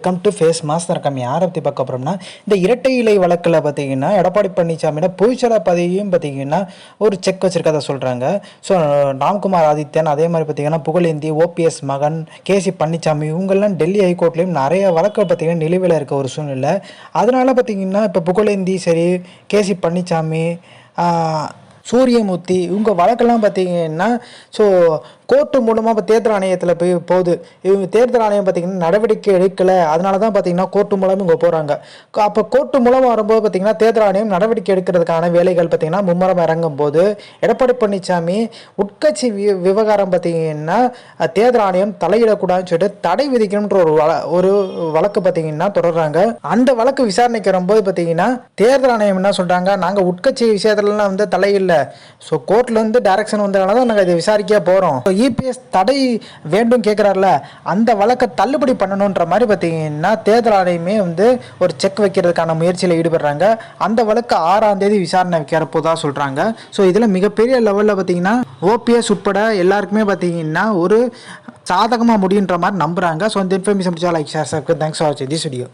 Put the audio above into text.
Come to face master come யாரை பற்றி பார்க்க போகிறோம்னா இந்த இரட்டை இலை வழக்கில் பார்த்தீங்கன்னா எடப்பாடி பழனிசாமியோட பொதுச்செயல பதவியும் பார்த்தீங்கன்னா ஒரு செக் வச்சுருக்கதை சொல்கிறாங்க ஸோ ராம்குமார் ஆதித்யன் அதே மாதிரி பார்த்தீங்கன்னா புகழேந்தி ஓபிஎஸ் மகன் கேசி பழனிசாமி இவங்கெல்லாம் டெல்லி ஹைகோர்ட்லேயும் நிறைய வழக்கு பார்த்தீங்கன்னா நிலுவையில் இருக்க ஒரு சூழ்நிலை. அதனால் பார்த்தீங்கன்னா இப்போ புகழேந்தி சரி கேசி பழனிசாமி சூரியமூர்த்தி இவங்க வழக்கெல்லாம் பார்த்தீங்கன்னா ஸோ கோர்ட்டு மூலமாக இப்போ தேர்தல் ஆணையத்தில் போய் போகுது. இவங்க தேர்தல் ஆணையம் பார்த்திங்கன்னா நடவடிக்கை எடுக்கலை. அதனால தான் பார்த்தீங்கன்னா கோர்ட்டு மூலம் இங்கே போகிறாங்க அப்போ கோர்ட்டு மூலமாக வரும்போது பார்த்தீங்கன்னா தேர்தல் ஆணையம் நடவடிக்கை எடுக்கிறதுக்கான வேலைகள் பார்த்தீங்கன்னா மும்முரம் இறங்கும் போது எடப்பாடி பழனிசாமி உட்கட்சி வி விவகாரம் பார்த்தீங்கன்னா தேர்தல் ஆணையம் தலையிடக்கூடாதுன்னு சொல்லிட்டு தடை விதிக்கணுன்ற ஒரு வழ ஒரு வழக்கு பார்த்தீங்கன்னா தொடர்றாங்க. அந்த வழக்கு விசாரணைக்கு வரும்போது பார்த்தீங்கன்னா தேர்தல் ஆணையம் என்ன சொல்கிறாங்க நாங்கள் உட்கட்சி விஷயத்துலலாம் வந்து தலையில்லை ஸோ கோர்ட்லேருந்து டைரக்ஷன் வந்ததுனால தான் நாங்கள் இதை விசாரிக்க போகிறோம் இபிஎஸ் தடை வேண்டும் கேட்குறாருல அந்த வழக்கை தள்ளுபடி பண்ணணுன்ற மாதிரி பார்த்தீங்கன்னா தேர்தல் ஆணையமே வந்து ஒரு செக் வைக்கிறதுக்கான முயற்சியில் ஈடுபடுறாங்க. அந்த வழக்கு ஆறாம் தேதி விசாரணை வைக்கிறப்போ தான் சொல்கிறாங்க ஸோ இதில் மிகப்பெரிய லெவலில் பார்த்தீங்கன்னா ஓபிஎஸ் உட்பட எல்லாருக்குமே பார்த்தீங்கன்னா ஒரு சாதகமாக முடியுன்ற மாதிரி நம்புகிறாங்க ஸோ இந்த இன்ஃபர்மேஷன் பிடிச்சா லைக் ஷேர் தேங்க்ஸ் ஃபார் வாட்சிங் திஸ் வீடியோ